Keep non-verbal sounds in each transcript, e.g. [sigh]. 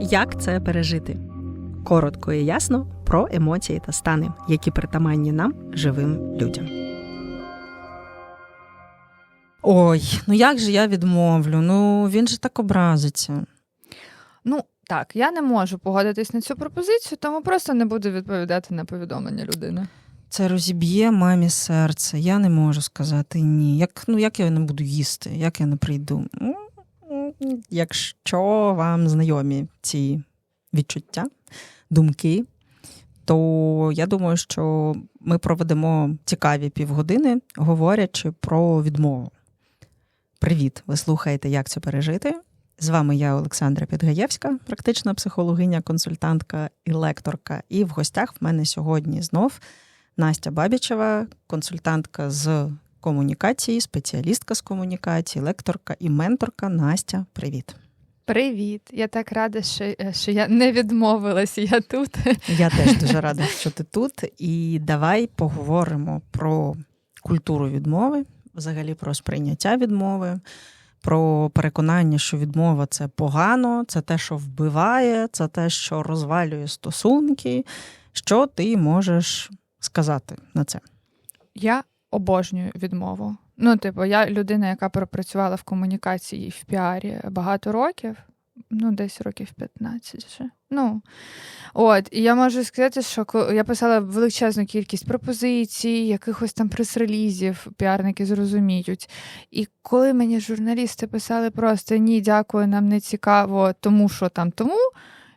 Як це пережити? Коротко і ясно про емоції та стани, які притаманні нам, живим людям. Ой, ну як же я відмовлю? Ну він же так образиться. Ну так, я не можу погодитись на цю пропозицію, тому просто не буду відповідати на повідомлення людини. Це розіб'є мамі серце. Я не можу сказати ні. Як, ну, як я не буду їсти, як я не прийду? Ну, Якщо вам знайомі ці відчуття, думки, то я думаю, що ми проведемо цікаві півгодини, говорячи про відмову. Привіт! Ви слухаєте, як це пережити. З вами я, Олександра Підгаєвська, практична психологиня, консультантка і лекторка. І в гостях в мене сьогодні знов Настя Бабічева, консультантка з комунікації, спеціалістка з комунікації, лекторка і менторка. Настя, привіт. Привіт! Я так рада, що, е, що я не відмовилась, я тут. Я теж [laughs] дуже рада, що ти тут. І давай поговоримо про культуру відмови, взагалі про сприйняття відмови, про переконання, що відмова це погано, це те, що вбиває, це те, що розвалює стосунки. Що ти можеш сказати на це? Я обожнюю відмову. Ну, типу, я людина, яка пропрацювала в комунікації в піарі багато років, ну, десь років 15 вже. Ну, от, і я можу сказати, що я писала величезну кількість пропозицій, якихось там прес-релізів, піарники зрозуміють. І коли мені журналісти писали просто ні, дякую, нам не цікаво, тому що там тому.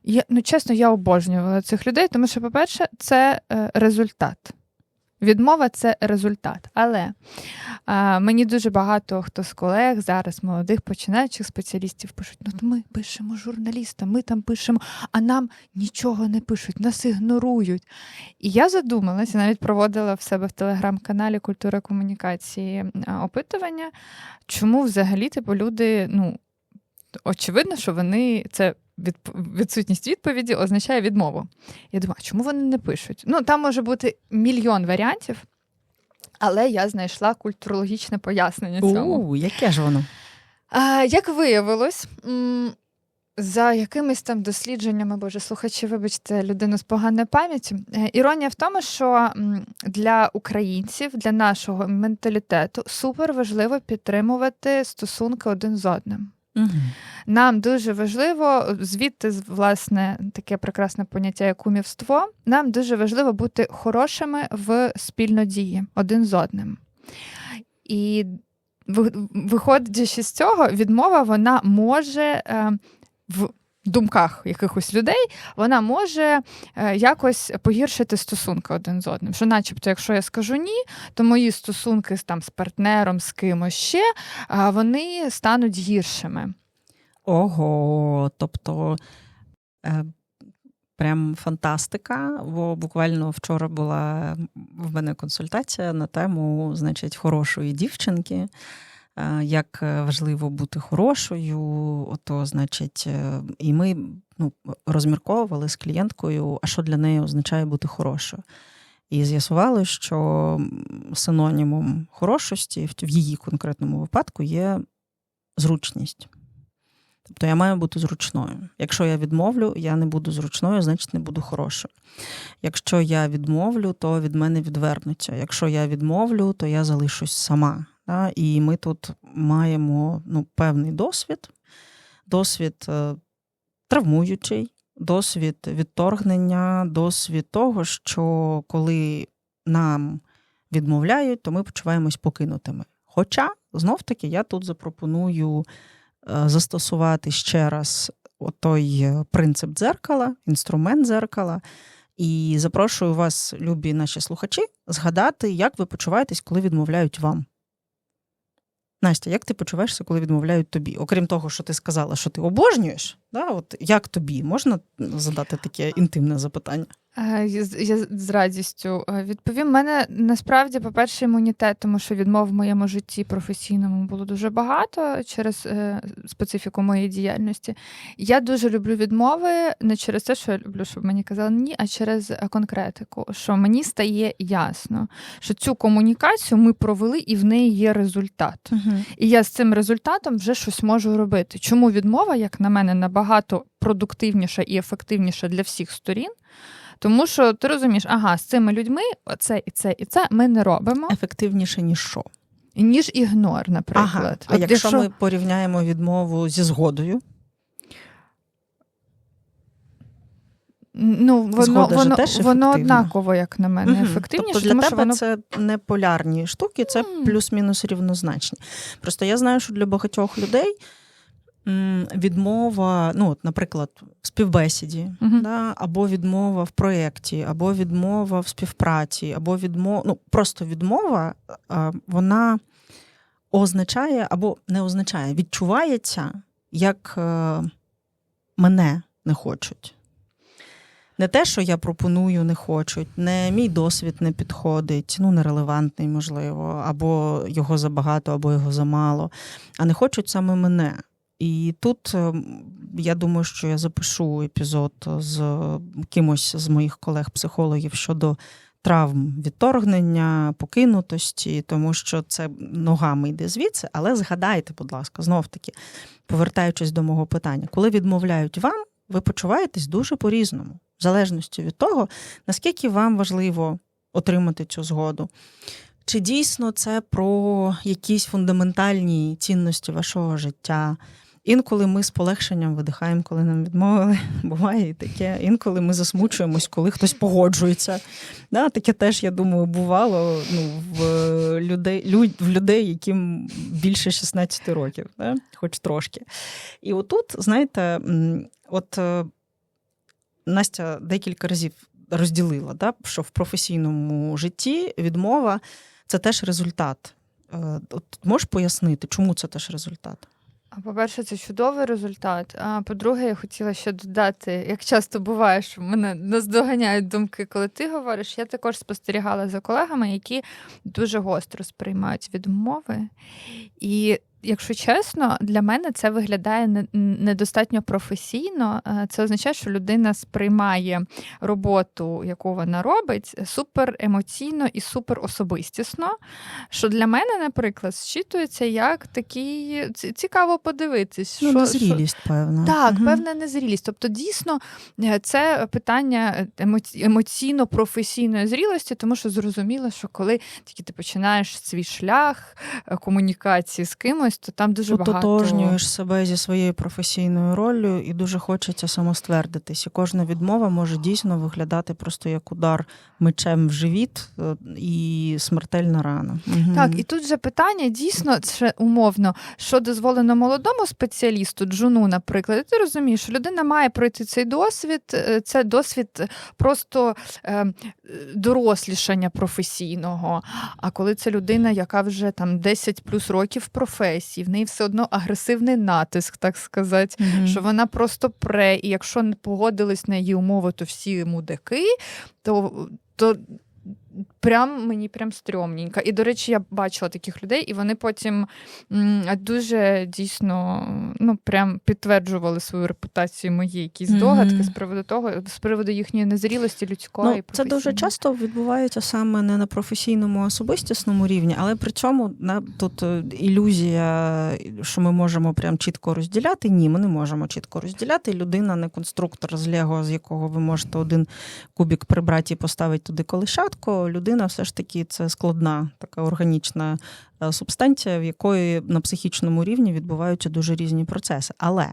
Я, ну, чесно, я обожнювала цих людей, тому що, по-перше, це е, результат. Відмова це результат. Але а, мені дуже багато хто з колег зараз, молодих починаючих спеціалістів, пишуть: ну ми пишемо журналістам, ми там пишемо, а нам нічого не пишуть, нас ігнорують. І я задумалася, навіть проводила в себе в телеграм-каналі Культура комунікації опитування, чому взагалі типу, люди, ну, очевидно, що вони це від, відсутність відповіді означає відмову. Я думаю, а чому вони не пишуть? Ну, там може бути мільйон варіантів, але я знайшла культурологічне пояснення цьому. У, яке ж воно? А, Як виявилось, за якимись там дослідженнями, боже, слухачі, вибачте, людину з поганою пам'яттю. Е, іронія в тому, що для українців, для нашого менталітету супер важливо підтримувати стосунки один з одним. Нам дуже важливо, звідти, власне, таке прекрасне поняття, як умівство. Нам дуже важливо бути хорошими в спільнодії один з одним. І виходячи з цього, відмова вона може е, в думках якихось людей, вона може е, якось погіршити стосунки один з одним. Що, начебто, якщо я скажу ні, то мої стосунки там, з партнером, з кимось ще, вони стануть гіршими. Ого, тобто. Е... Прям фантастика, бо буквально вчора була в мене консультація на тему, значить, хорошої дівчинки. Е, як важливо бути хорошою, ото, значить, е, і ми ну, розмірковували з клієнткою, а що для неї означає бути хорошою. І з'ясували, що синонімом хорошості в її конкретному випадку є зручність. Тобто я маю бути зручною. Якщо я відмовлю, я не буду зручною, значить не буду хорошою. Якщо я відмовлю, то від мене відвернуться. Якщо я відмовлю, то я залишусь сама. Да? І ми тут маємо ну, певний досвід, досвід е, травмуючий, досвід відторгнення, досвід того, що коли нам відмовляють, то ми почуваємось покинутими. Хоча, знов таки, я тут запропоную е, застосувати ще раз той принцип дзеркала, інструмент дзеркала. І запрошую вас, любі наші слухачі, згадати, як ви почуваєтесь, коли відмовляють вам. Настя, як ти почуваєшся, коли відмовляють тобі? Окрім того, що ти сказала, що ти обожнюєш, да? От як тобі можна задати таке інтимне запитання? Е, я з радістю е, відповім. У мене насправді, по-перше, імунітет, тому що відмов в моєму житті професійному було дуже багато через е, специфіку моєї діяльності. Я дуже люблю відмови не через те, що я люблю, щоб мені казали ні, а через конкретику. Що мені стає ясно, що цю комунікацію ми провели і в неї є результат. Угу. І я з цим результатом вже щось можу робити. Чому відмова, як на мене, набагато продуктивніша і ефективніша для всіх сторін. Тому що ти розумієш, ага, з цими людьми це і це, і це ми не робимо, Ефективніше, ніж що? ніж ігнор, наприклад. Ага. А От якщо ми порівняємо відмову зі згодою, Ну, воно, Згода воно, теж воно однаково, як на мене, Мгм. ефективніше, Тобто для тому тебе воно це не полярні штуки, це М. плюс-мінус рівнозначні. Просто я знаю, що для багатьох людей відмова, ну, от, наприклад, в співбесіді, Мгм. да, або відмова в проєкті, або відмова в співпраці, або відмова, ну, просто відмова, вона означає або не означає, відчувається, як е, мене не хочуть. Не те, що я пропоную, не хочуть, не мій досвід не підходить, ну нерелевантний, можливо, або його забагато, або його замало, а не хочуть саме мене. І тут е, я думаю, що я запишу епізод з кимось з моїх колег-психологів щодо травм відторгнення, покинутості, тому що це ногами йде звідси. Але згадайте, будь ласка, знов таки, повертаючись до мого питання, коли відмовляють вам, ви почуваєтесь дуже по-різному, в залежності від того, наскільки вам важливо отримати цю згоду. Чи дійсно це про якісь фундаментальні цінності вашого життя? Інколи ми з полегшенням видихаємо, коли нам відмовили. [laughs] Буває і таке. Інколи ми засмучуємось, коли хтось погоджується. Да, таке теж, я думаю, бувало ну, в людей, люд, в людей, яким більше 16 років, да? хоч трошки. І отут, знаєте, от е, Настя декілька разів розділила, да, що в професійному житті відмова це теж результат. Е, От можеш пояснити, чому це теж результат? По-перше, це чудовий результат. А по-друге, я хотіла ще додати, як часто буває, що мене наздоганяють думки, коли ти говориш. Я також спостерігала за колегами, які дуже гостро сприймають відмови. І якщо чесно, для мене це виглядає недостатньо професійно. Е, Це означає, що людина сприймає роботу, яку вона робить, супер емоційно і супер особистісно. Що для мене, наприклад, зчитується як такий цікаво подивитись. Ну, що, незрілість, певна. так, Мгм. певна незрілість. Тобто, дійсно, е, це питання емоці- емоційно-професійної зрілості, тому що зрозуміло, що коли тільки ти починаєш свій шлях е, комунікації з кимось, то там дуже багато. Ототожнюєш себе зі своєю професійною роллю і дуже хочеться самоствердитись. І кожна відмова може дійсно виглядати просто як удар мечем в живіт е, і смертельна рана. Мгм. Так, і тут же питання дійсно це умовно, що дозволено молодому спеціалісту, джуну, наприклад. І ти розумієш, що людина має пройти цей досвід, е, це досвід просто е, дорослішання професійного. А коли це людина, яка вже там 10 плюс років в професії, в неї все одно агресивний натиск, так сказати. Мгм. Що вона просто пре, і якщо не погодились на її умови, то всі мудаки, то, то прям мені прям стрьомненько. І, до речі, я бачила таких людей, і вони потім дуже дійсно ну, прям підтверджували свою репутацію, мої якісь Мгм. догадки з приводу того, з приводу їхньої незрілості людської. Ну, це дуже часто відбувається саме не на професійному, особистісному рівні, але при цьому на, тут е, ілюзія, що ми можемо прям чітко розділяти. Ні, ми не можемо чітко розділяти. Людина не конструктор з Лего, з якого ви можете один кубік прибрати і поставити туди колишатку. Людина все ж таки це складна, така органічна е, субстанція, в якої на психічному рівні відбуваються дуже різні процеси. Але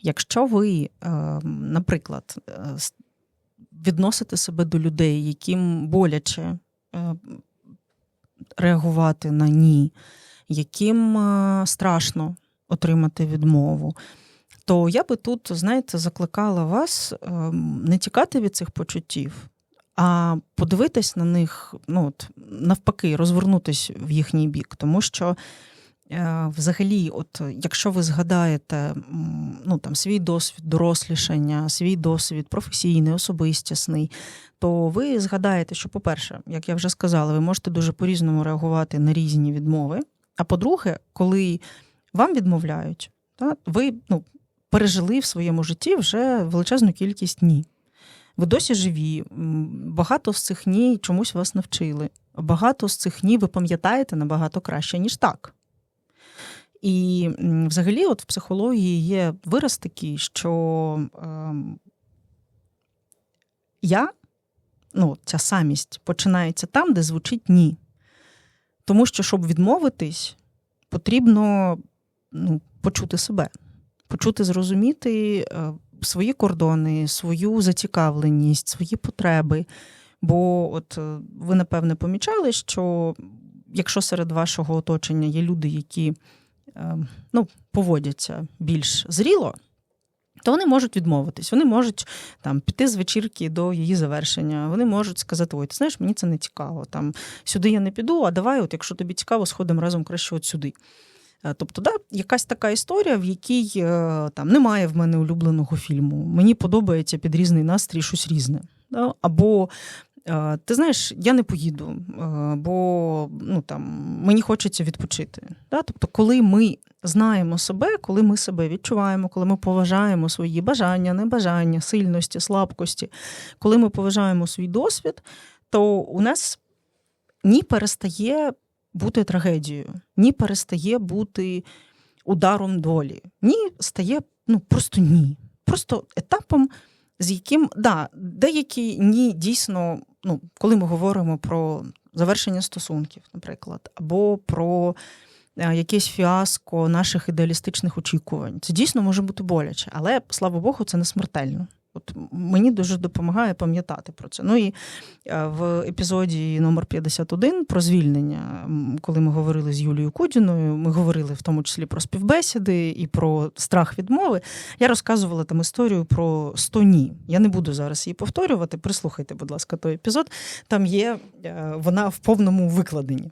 якщо ви, е, наприклад, е, відносите себе до людей, яким боляче реагувати на ні, яким страшно отримати відмову, то я би тут, знаєте, закликала вас е, не тікати від цих почуттів, а подивитись на них, ну, от, навпаки, розвернутись в їхній бік. Тому що е, взагалі, от, якщо ви згадаєте ну, там, свій досвід дорослішання, свій досвід професійний, особистісний, то ви згадаєте, що, по-перше, як я вже сказала, ви можете дуже по-різному реагувати на різні відмови. А по-друге, коли вам відмовляють, та, ви ну, пережили в своєму житті вже величезну кількість ні. Ви досі живі, багато з цих ні чомусь вас навчили. Багато з цих ні ви пам'ятаєте набагато краще, ніж так. І взагалі, от в психології є вираз такий, що е, я, ну, ця самість починається там, де звучить ні. Тому що, щоб відмовитись, потрібно ну, почути себе, почути, зрозуміти е, свої кордони, свою зацікавленість, свої потреби. Бо, от е, ви напевне помічали, що якщо серед вашого оточення є люди, які е, ну, поводяться більш зріло, то вони можуть відмовитись. Вони можуть там піти з вечірки до її завершення. Вони можуть сказати: Ой, ти знаєш, мені це не цікаво. Там сюди я не піду, а давай, от якщо тобі цікаво, сходимо разом краще от сюди. Е, тобто, да, якась така історія, в якій е, там немає в мене улюбленого фільму. Мені подобається під різний настрій щось різне. Да? Або е, ти знаєш, я не поїду, бо ну, там, мені хочеться відпочити. Да? Тобто, коли ми знаємо себе, коли ми себе відчуваємо, коли ми поважаємо свої бажання, небажання, сильності, слабкості, коли ми поважаємо свій досвід, то у нас ні перестає бути трагедією, ні перестає бути ударом долі, ні стає ну просто ні. Просто етапом, з яким да, деякі ні дійсно, ну, коли ми говоримо про завершення стосунків, наприклад, або про е, якесь фіаско наших ідеалістичних очікувань, це дійсно може бути боляче, але слава Богу, це не смертельно. Мені дуже допомагає пам'ятати про це. Ну і е, в епізоді номер 51 про звільнення, коли ми говорили з Юлією Кудіною, ми говорили в тому числі про співбесіди і про страх відмови. Я розказувала там історію про 100 ні. Я не буду зараз її повторювати. Прислухайте, будь ласка, той епізод. Там є е, вона в повному викладенні.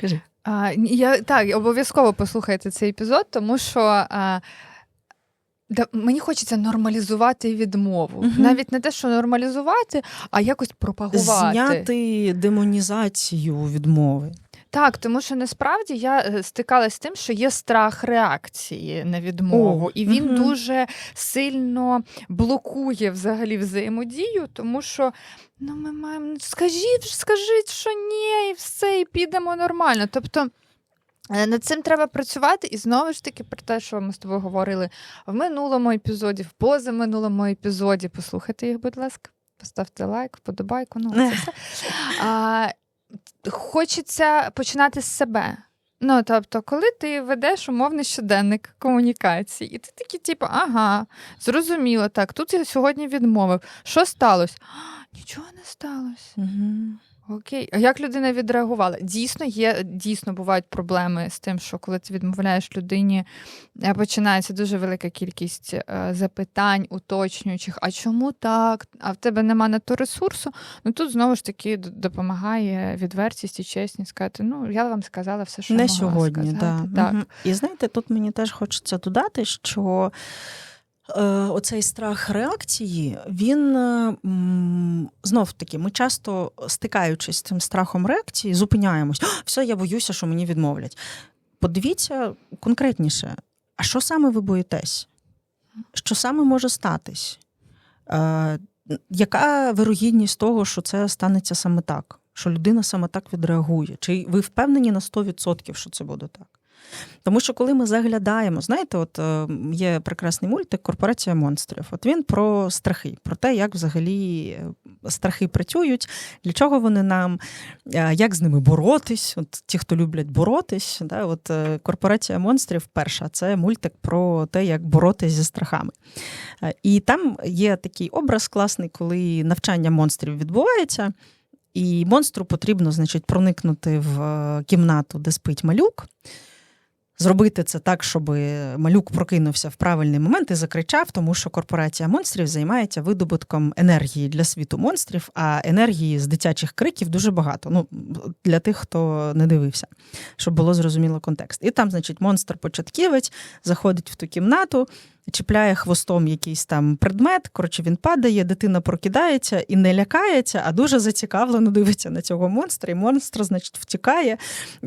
Кажи. А, я, Так, обов'язково послухайте цей епізод, тому що. А... Да, Мені хочеться нормалізувати відмову. Угу. Навіть не те, що нормалізувати, а якось пропагувати. Зняти демонізацію відмови. Так, тому що насправді я е, стикалася з тим, що є страх реакції на відмову, О, і він угу. дуже сильно блокує взагалі взаємодію, тому що ну ми маємо скажіть, скажіть, що ні, і все, і підемо нормально. Тобто. Е, над цим треба працювати, і знову ж таки про те, що ми з тобою говорили в минулому епізоді, в позаминулому епізоді. Послухайте їх, будь ласка, поставте лайк, вподобайку. Ну, це все. [laughs] А, Хочеться починати з себе. Ну, тобто, коли ти ведеш умовний щоденник комунікації, і ти такий, типу, ага, зрозуміло, так, тут я сьогодні відмовив. Що сталося? Нічого не сталося. Угу. Окей, а як людина відреагувала? Дійсно, є, дійсно бувають проблеми з тим, що коли ти відмовляєш людині, е, починається дуже велика кількість е, запитань, уточнюючих, а чому так? А в тебе нема на то ресурсу. Ну тут знову ж таки допомагає відвертість і чесність сказати, ну я вам сказала все, що не могла сьогодні. сказати. Да. Так. Угу. І знаєте, тут мені теж хочеться додати, що. Е, оцей страх реакції, він знов таки, ми часто стикаючись з цим страхом реакції, зупиняємось. Все, я боюся, що мені відмовлять. Подивіться конкретніше, а що саме ви боїтесь? Що саме може статись? Е, яка вирогідність того, що це станеться саме так? Що людина саме так відреагує? Чи ви впевнені на 100%, що це буде так? Тому що коли ми заглядаємо, знаєте, от е, є прекрасний мультик Корпорація монстрів. От він про страхи, про те, як взагалі е, страхи працюють, для чого вони нам, е, як з ними боротись. От Ті, хто люблять боротись, да, от корпорація монстрів перша це мультик про те, як боротись зі страхами. І там є такий образ класний, коли навчання монстрів відбувається. І монстру потрібно, значить, проникнути в кімнату, де спить малюк зробити це так, щоб малюк прокинувся в правильний момент і закричав, тому що корпорація монстрів займається видобутком енергії для світу монстрів, а енергії з дитячих криків дуже багато. Ну для тих, хто не дивився, щоб було зрозуміло контекст. І там, значить, монстр-початківець заходить в ту кімнату. Чіпляє хвостом якийсь там предмет, коротше, він падає, дитина прокидається і не лякається, а дуже зацікавлено дивиться на цього монстра. І монстр, значить, втікає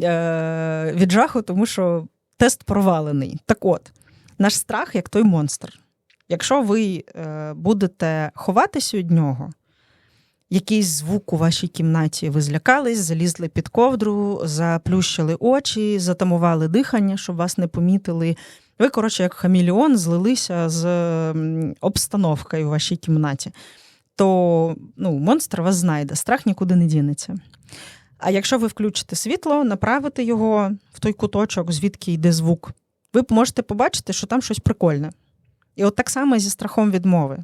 е- від жаху, тому що тест провалений. Так от, наш страх як той монстр. Якщо ви е, будете ховатися від нього, якийсь звук у вашій кімнаті. Ви злякались, залізли під ковдру, заплющили очі, затамували дихання, щоб вас не помітили. Ви, коротше, як хаміліон, злилися з обстановкою у вашій кімнаті. То ну, монстр вас знайде, страх нікуди не дінеться. А якщо ви включите світло, направите його в той куточок, звідки йде звук, ви можете побачити, що там щось прикольне. І от так само зі страхом відмови.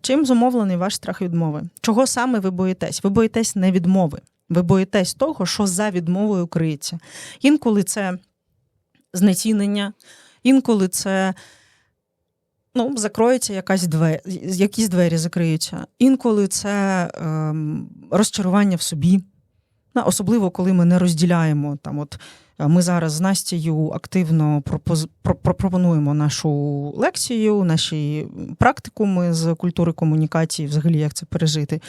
Чим зумовлений ваш страх відмови? Чого саме ви боїтесь? Ви боїтесь не відмови. Ви боїтесь того, що за відмовою криється. Інколи це знецінення, інколи це ну, закроється якась двері, якісь двері закриються. Інколи це ем, розчарування в собі. Особливо, коли ми не розділяємо там, от ми зараз з Настею активно пропонуємо нашу лекцію, наші практикуми з культури комунікації, взагалі як це пережити.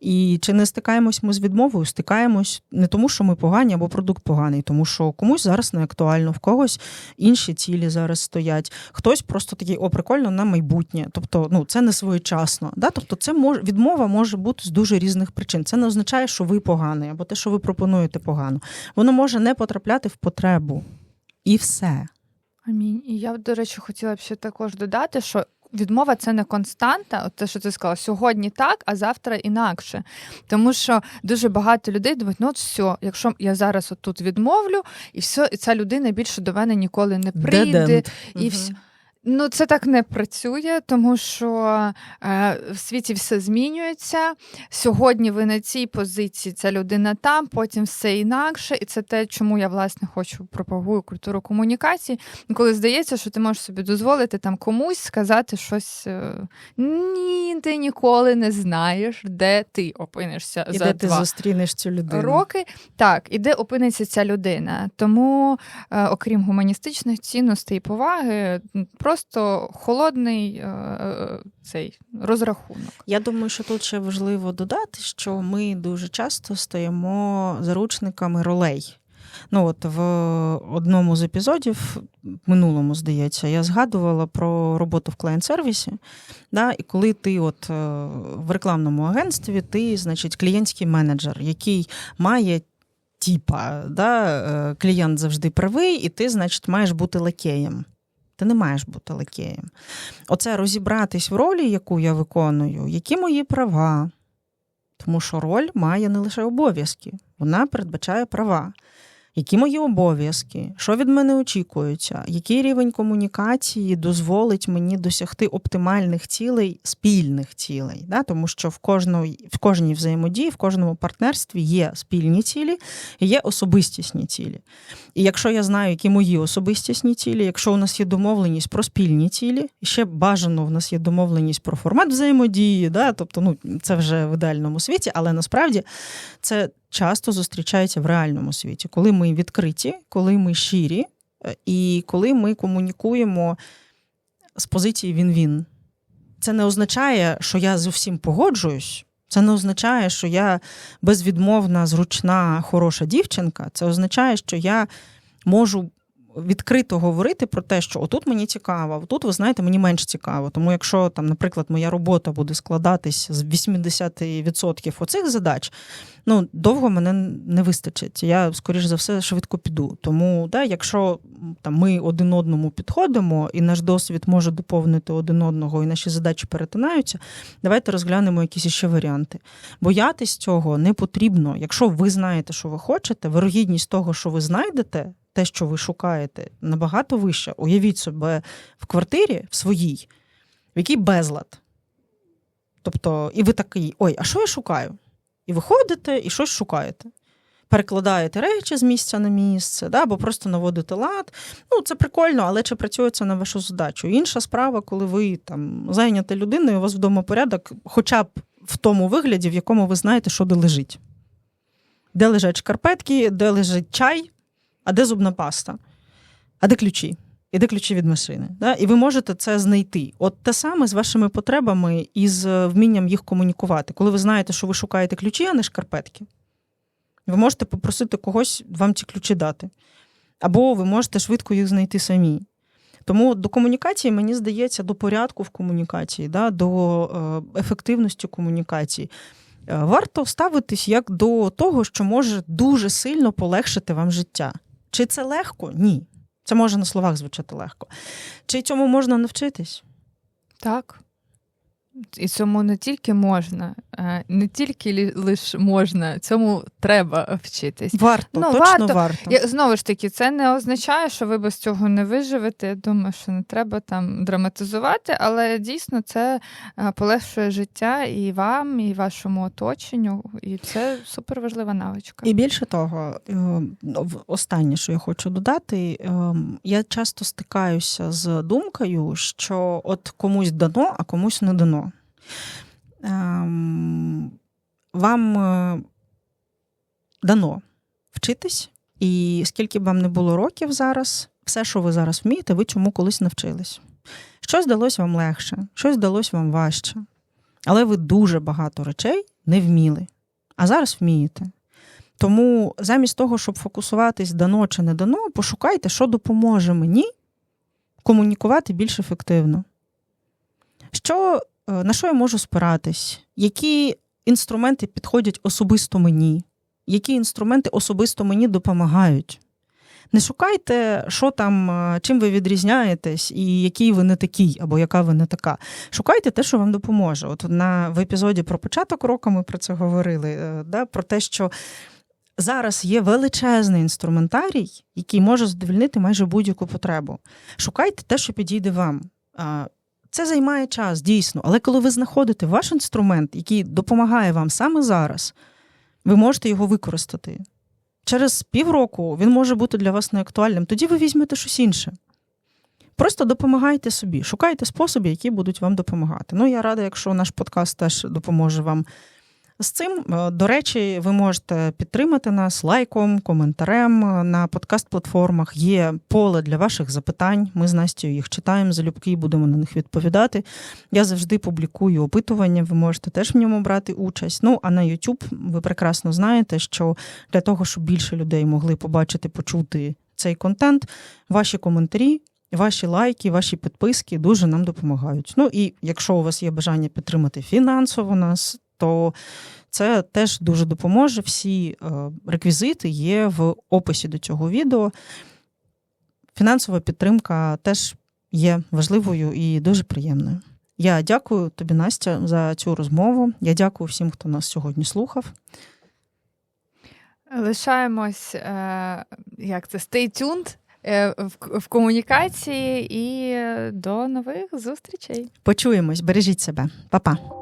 І чи не стикаємось ми з відмовою? Стикаємось не тому, що ми погані або продукт поганий, тому що комусь зараз не актуально, в когось інші цілі зараз стоять. Хтось просто такий, о, прикольно на майбутнє. Тобто, ну це не своєчасно. Да? Тобто, це може відмова може бути з дуже різних причин. Це не означає, що ви поганий, або те, що ви пропонуєте погано. Воно може не потрапляти в потребу. І все. Амінь. І я, до речі, хотіла б ще також додати, що. Відмова це не константа, от те, що ти сказала, сьогодні так, а завтра інакше. Тому що дуже багато людей думають, ну от все, якщо я зараз от тут відмовлю, і все, і ця людина більше до мене ніколи не прийде. End. І Мгм. все. Ну, це так не працює, тому що е, в світі все змінюється. Сьогодні ви на цій позиції, ця людина там, потім все інакше. І це те, чому я власне хочу пропагую культуру комунікації. Коли здається, що ти можеш собі дозволити там комусь сказати щось. е, Ні, ти ніколи не знаєш, де ти опинишся І за де ти зустрінеш цю людину. роки. Так, і де опиниться ця людина. Тому, е, окрім гуманістичних цінностей і поваги, м, просто холодний е, цей розрахунок. Я думаю, що тут ще важливо додати, що ми дуже часто стаємо заручниками ролей. Ну, от в одному з епізодів, минулому, здається, я згадувала про роботу в клієнт-сервісі. Да, і коли ти от е, в рекламному агентстві, ти, значить, клієнтський менеджер, який має. Тіпа, да, е, клієнт завжди правий, і ти, значить, маєш бути лакеєм. Ти не маєш бути лакеєм. Оце розібратись в ролі, яку я виконую, які мої права. Тому що роль має не лише обов'язки, вона передбачає права. Які мої обов'язки, що від мене очікується, який рівень комунікації дозволить мені досягти оптимальних цілей, спільних цілей. Да? Тому що в, кожної, в кожній взаємодії, в кожному партнерстві є спільні цілі і є особистісні цілі. І якщо я знаю, які мої особистісні цілі, якщо у нас є домовленість про спільні цілі, ще бажано в нас є домовленість про формат взаємодії, да? тобто ну, це вже в ідеальному світі, але насправді це часто зустрічається в реальному світі, коли ми відкриті, коли ми щирі, е, і коли ми комунікуємо з позиції він-він. Це не означає, що я з усім погоджуюсь. Це не означає, що я безвідмовна, зручна, хороша дівчинка. Це означає, що я можу відкрито говорити про те, що отут мені цікаво, тут, ви знаєте, мені менш цікаво. Тому якщо там, наприклад, моя робота буде складатись з 80% оцих задач, ну довго мене не вистачить. Я, скоріш за все, швидко піду. Тому, да, якщо там ми один одному підходимо, і наш досвід може доповнити один одного, і наші задачі перетинаються, давайте розглянемо якісь ще варіанти. Боятись цього не потрібно. Якщо ви знаєте, що ви хочете, вирогідність того, що ви знайдете. Те, що ви шукаєте, набагато вища. Уявіть себе в квартирі в своїй, в якій безлад. Тобто, і ви такий, ой, а що я шукаю? І ви ходите і щось шукаєте. Перекладаєте речі з місця на місце, да, або просто наводите лад. Ну, це прикольно, але чи працює це на вашу задачу? Інша справа, коли ви там зайняті людиною, у вас вдома порядок, хоча б в тому вигляді, в якому ви знаєте, що де лежить. Де лежать шкарпетки, де лежить чай, а де зубна паста, а де ключі? І де ключі від машини. Да? І ви можете це знайти. От те саме з вашими потребами і з вмінням їх комунікувати. Коли ви знаєте, що ви шукаєте ключі, а не шкарпетки, ви можете попросити когось вам ці ключі дати. Або ви можете швидко їх знайти самі. Тому до комунікації, мені здається, до порядку в комунікації, да, до е, ефективності комунікації. е, варто ставитись як до того, що може дуже сильно полегшити вам життя. Чи це легко? Ні. Це може на словах звучати легко. Чи цьому можна навчитись? Так. І цьому не тільки можна, е, не тільки лиш можна, цьому треба вчитись. Варто, Ну, точно варто. варто. Я, знову ж таки, це не означає, що ви без цього не виживете. Я думаю, що не треба там драматизувати, але дійсно це е, полегшує життя і вам, і вашому оточенню, і це суперважлива навичка. І більше того, е, в- останнє, що я хочу додати, я часто стикаюся з думкою, що от комусь дано, а комусь не дано. Ем, Вам е, дано вчитись, і скільки б вам не було років зараз, все, що ви зараз вмієте, ви чому колись навчились. Щось здалось вам легше, щось здалось вам важче. Але ви дуже багато речей не вміли, а зараз вмієте. Тому замість того, щоб фокусуватись дано чи не дано, пошукайте, що допоможе мені комунікувати більш ефективно. Що, на що я можу спиратись? Які інструменти підходять особисто мені? Які інструменти особисто мені допомагають? Не шукайте, що там, е, чим ви відрізняєтесь, і який ви не такий, або яка ви не така. Шукайте те, що вам допоможе. От на в епізоді про початок року ми про це говорили, е, да, про те, що зараз є величезний інструментарій, який може задовольнити майже будь-яку потребу. Шукайте те, що підійде вам. Це займає час, дійсно, але коли ви знаходите ваш інструмент, який допомагає вам саме зараз, ви можете його використати. Через півроку він може бути для вас неактуальним, тоді ви візьмете щось інше. Просто допомагайте собі, шукайте способи, які будуть вам допомагати. Ну, я рада, якщо наш подкаст теж допоможе вам з цим. Е, До речі, ви можете підтримати нас лайком, коментарем. На подкаст-платформах є поле для ваших запитань. Ми з Настю їх читаємо залюбки і будемо на них відповідати. Я завжди публікую опитування, ви можете теж в ньому брати участь. Ну, а на YouTube ви прекрасно знаєте, що для того, щоб більше людей могли побачити, почути цей контент, ваші коментарі. Ваші лайки, ваші підписки дуже нам допомагають. Ну і якщо у вас є бажання підтримати фінансово нас, то це теж дуже допоможе. Всі е, реквізити є в описі до цього відео. Фінансова підтримка теж є важливою і дуже приємною. Я дякую тобі, Настя, за цю розмову. Я дякую всім, хто нас сьогодні слухав. Лишаємось, е, як це, stay tuned е, в, в комунікації і до нових зустрічей. Почуємось, бережіть себе, Па-па.